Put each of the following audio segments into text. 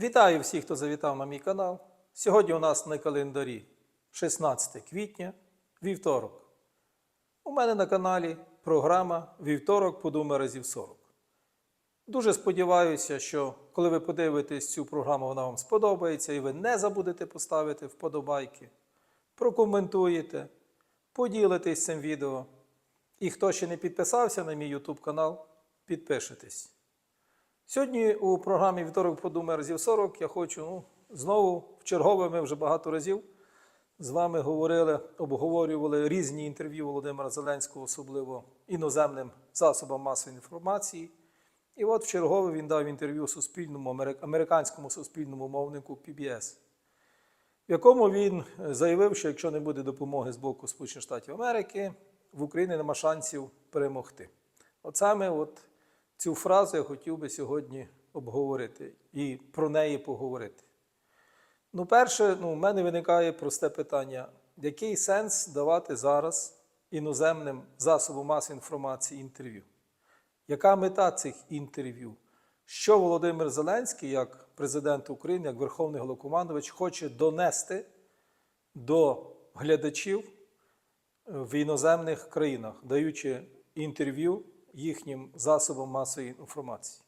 Вітаю всіх, хто завітав на мій канал. Сьогодні у нас на календарі 16 квітня, вівторок. У мене на каналі програма Вівторок подумай разів 40. Дуже сподіваюся, що коли ви подивитесь цю програму, вона вам сподобається і ви не забудете поставити вподобайки, прокоментуєте, поділитесь цим відео. І хто ще не підписався на мій YouTube канал, підпишитесь. Сьогодні у програмі Вівторок подумай разів 40 я хочу ну, знову в чергове ми вже багато разів з вами говорили, обговорювали різні інтерв'ю Володимира Зеленського, особливо іноземним засобам масової інформації. І от в чергове він дав інтерв'ю суспільному, американському суспільному мовнику PBS, в якому він заявив, що якщо не буде допомоги з боку Сполучених Штатів Америки, в Україні нема шансів перемогти. От саме от цю фразу я хотів би сьогодні обговорити і про неї поговорити. Ну, перше, ну, в мене виникає просте питання: який сенс давати зараз іноземним засобам масової інформації інтерв'ю? Яка мета цих інтерв'ю? Що Володимир Зеленський, як президент України, як Верховний Головнокомандувач, хоче донести до глядачів в іноземних країнах, даючи інтерв'ю їхнім засобам масової інформації?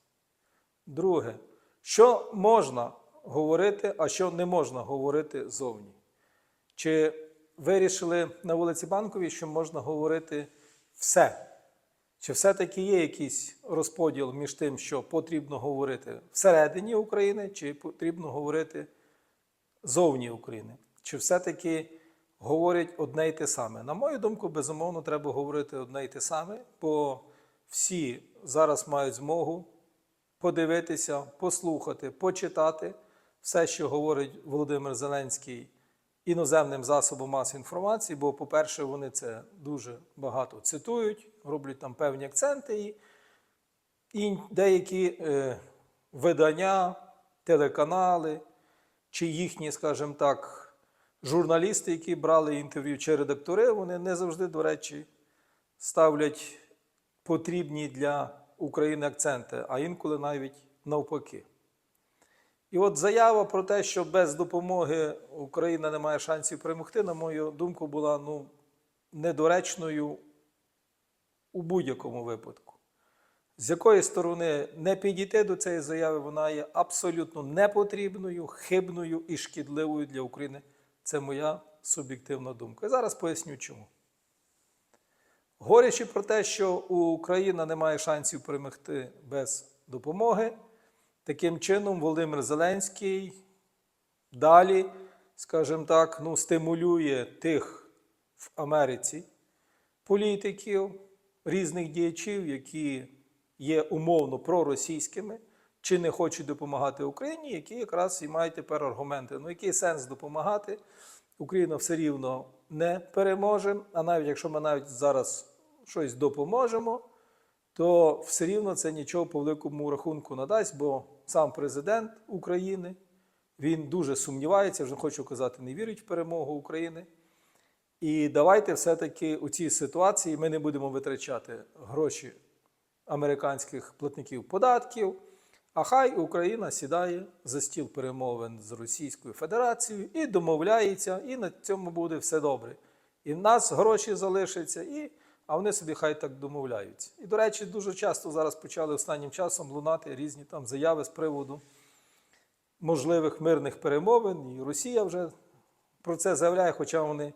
Друге, що можна говорити, а що не можна говорити зовні? Чи вирішили на вулиці Банковій, що можна говорити все? Чи все-таки є якийсь розподіл між тим, що потрібно говорити всередині України, чи потрібно говорити зовні України? Чи все-таки говорять одне й те саме? На мою думку, безумовно, треба говорити одне й те саме, бо всі зараз мають змогу подивитися, послухати, почитати все, що говорить Володимир Зеленський іноземним засобам масової інформації, бо, по-перше, вони це дуже багато цитують, роблять там певні акценти, і деякі е, видання, телеканали чи їхні, скажімо так, журналісти, які брали інтерв'ю чи редактори, вони не завжди, до речі, ставлять потрібні для України акценти, а інколи навіть навпаки. І от заява про те, що без допомоги Україна не має шансів перемогти, на мою думку, була ну, недоречною у будь-якому випадку. З якої сторони не підійти до цієї заяви, вона є абсолютно непотрібною, хибною і шкідливою для України. Це моя суб'єктивна думка. І зараз поясню чому. Говорячи про те, що Україна не має шансів перемогти без допомоги, таким чином Володимир Зеленський далі, скажімо так, ну, стимулює тих в Америці політиків, різних діячів, які є умовно проросійськими, чи не хочуть допомагати Україні, які якраз і мають тепер аргументи. Ну, який сенс допомагати? Україна все рівно не переможе. А навіть якщо ми навіть зараз щось допоможемо, то все рівно це нічого по великому рахунку не дасть, бо сам президент України він дуже сумнівається, вже хочу казати, не вірить в перемогу України. І давайте все-таки у цій ситуації ми не будемо витрачати гроші американських платників податків. А хай Україна сідає за стіл перемовин з Російською Федерацією і домовляється, і на цьому буде все добре. І в нас гроші залишаться, і, а вони собі хай так домовляються. І, до речі, дуже часто зараз почали останнім часом лунати різні там заяви з приводу можливих мирних перемовин. І Росія вже про це заявляє, хоча вони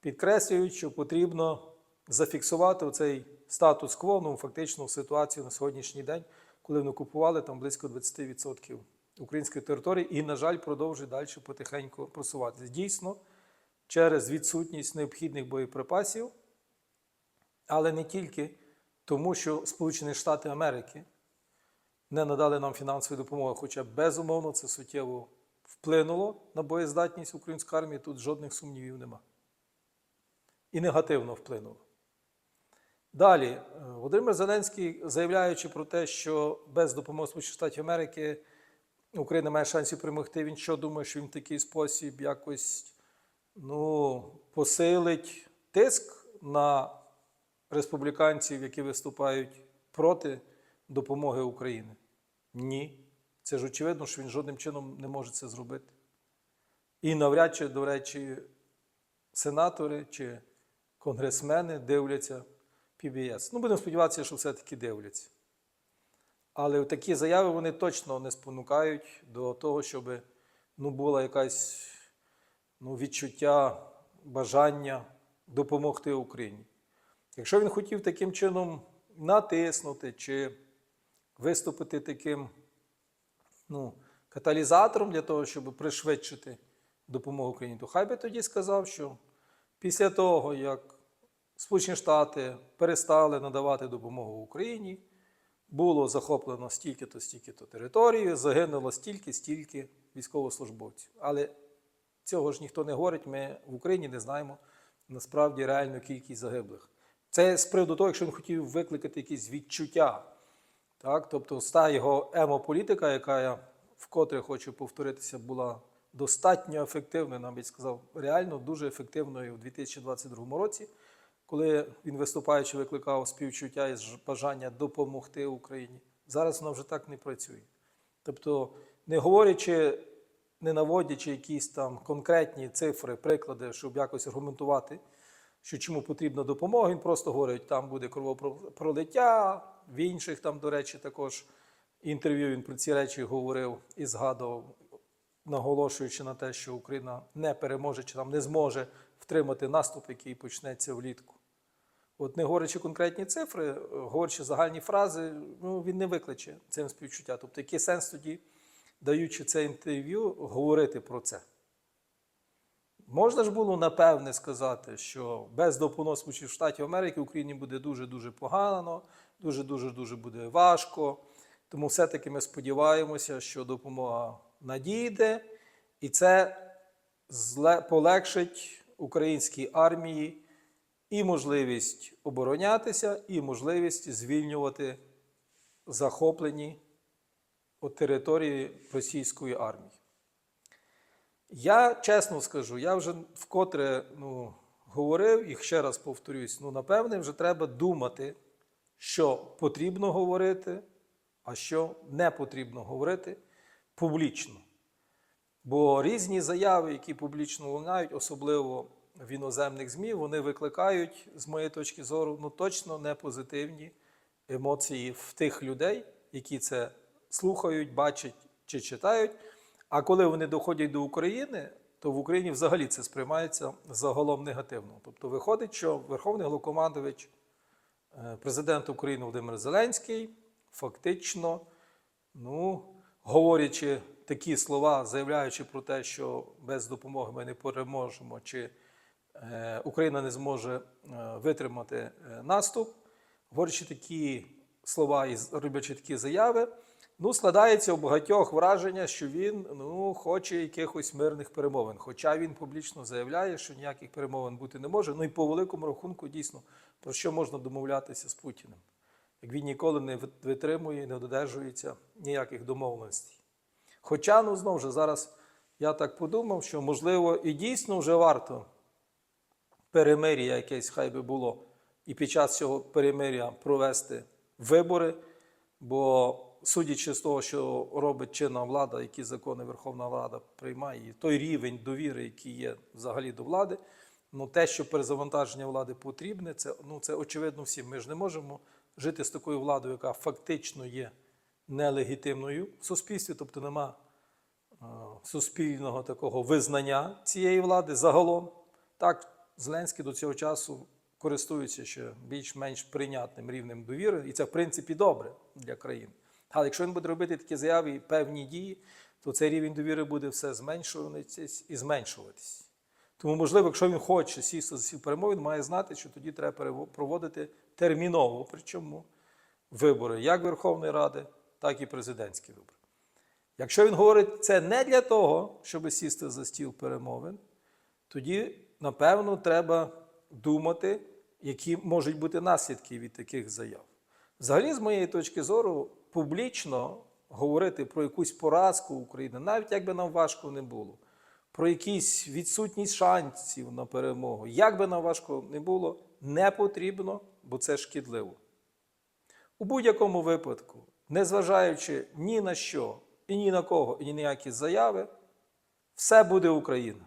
підкреслюють, що потрібно зафіксувати цей статус-кво, ну фактично ситуацію на сьогоднішній день, коли вони окупували там близько 20% української території і, на жаль, продовжують далі потихеньку просуватися. Дійсно, через відсутність необхідних боєприпасів, але не тільки тому, що Сполучені Штати Америки не надали нам фінансової допомоги, хоча безумовно це суттєво вплинуло на боєздатність української армії, тут жодних сумнівів нема. І негативно вплинуло. Далі, е, Володимир Зеленський, заявляючи про те, що без допомоги Сполучених Штатів Америки Україна має шансів перемогти, він що думає, що він в такий спосіб якось ну, посилить тиск на республіканців, які виступають проти допомоги Україні? Ні. Це ж очевидно, що він жодним чином не може це зробити. І навряд чи, до речі, сенатори чи конгресмени дивляться PBS. Ну, будемо сподіватися, що все-таки дивляться. Але такі заяви вони точно не спонукають до того, щоб ну, було якесь ну, відчуття, бажання допомогти Україні. Якщо він хотів таким чином натиснути чи виступити таким ну, каталізатором для того, щоб пришвидшити допомогу Україні, то хай би тоді сказав, що після того, як Сполучені Штати перестали надавати допомогу Україні, було захоплено стільки-то, стільки-то території, загинуло стільки, стільки військовослужбовців. Але цього ж ніхто не говорить, ми в Україні не знаємо насправді реальну кількість загиблих. Це з приводу того, якщо він хотів викликати якісь відчуття. Так? Тобто ста його емополітика, яка я вкотре хочу повторитися, була достатньо ефективною, навіть сказав, реально дуже ефективною у 2022 році, коли він виступаючи викликав співчуття і бажання допомогти Україні. Зараз воно вже так не працює. Тобто, не говорячи, не наводячи якісь там конкретні цифри, приклади, щоб якось аргументувати, що чому потрібна допомога, він просто говорить, там буде кровопролиття, в інших там, до речі, також інтерв'ю він про ці речі говорив і згадував, наголошуючи на те, що Україна не переможе чи там не зможе втримати наступ, який почнеться влітку. От не говорячи конкретні цифри, говорячи загальні фрази, ну він не викличе цим співчуття. Тобто, який сенс тоді, даючи це інтерв'ю, говорити про це? Можна ж було напевне сказати, що без допомоги Сполучених Штатів Америки Україні буде дуже-дуже погано, дуже-дуже дуже буде важко. Тому все-таки ми сподіваємося, що допомога надійде, і це полегшить українській армії і можливість оборонятися, і можливість звільнювати захоплені території російської армії. Я чесно скажу, я вже вкотре ну, говорив і ще раз повторюсь: ну, напевне, вже треба думати, що потрібно говорити, а що не потрібно говорити публічно. Бо різні заяви, які публічно лунають, особливо в іноземних ЗМІ, вони викликають, з моєї точки зору, ну точно не позитивні емоції в тих людей, які це слухають, бачать чи читають. А коли вони доходять до України, то в Україні взагалі це сприймається загалом негативно. Тобто виходить, що Верховний Головкомандович, е, президент України Володимир Зеленський, фактично, ну, говорячи такі слова, заявляючи про те, що без допомоги ми не переможемо, чи е, Україна не зможе е, витримати наступ, говорячи такі слова і роблячи такі заяви, ну, складається у багатьох враження, що він ну, хоче якихось мирних перемовин. Хоча він публічно заявляє, що ніяких перемовин бути не може. Ну і по великому рахунку, дійсно, про що можна домовлятися з Путіним, як він ніколи не витримує і не додержується ніяких домовленостей. Хоча, ну знову ж зараз я так подумав, що можливо і дійсно вже варто перемир'я якесь хай би було, і під час цього перемир'я провести вибори. Бо судячи з того, що робить чинна влада, які закони Верховна Рада приймає, і той рівень довіри, який є взагалі до влади, ну те, що перезавантаження влади потрібне, це, ну, це очевидно всім. Ми ж не можемо жити з такою владою, яка фактично є нелегітимною в суспільстві, тобто нема е, суспільного такого визнання цієї влади загалом. Так, Зеленський до цього часу користується ще більш-менш прийнятним рівнем довіри, і це в принципі добре для країни. Але якщо він буде робити такі заяви і певні дії, то цей рівень довіри буде все зменшуватись і зменшуватись. Тому, можливо, якщо він хоче сісти за стіл перемовин, має знати, що тоді треба проводити терміново, причому вибори як Верховної Ради, так і президентські вибори. Якщо він говорить це не для того, щоб сісти за стіл перемовин, тоді, напевно, треба думати, які можуть бути наслідки від таких заяв. Взагалі, з моєї точки зору, публічно говорити про якусь поразку України, навіть якби нам важко не було, про якісь відсутність шансів на перемогу, як би нам важко не було, не потрібно, бо це шкідливо. У будь-якому випадку, незважаючи ні на що, і ні на кого, і ні ніякі заяви. Все буде Україна.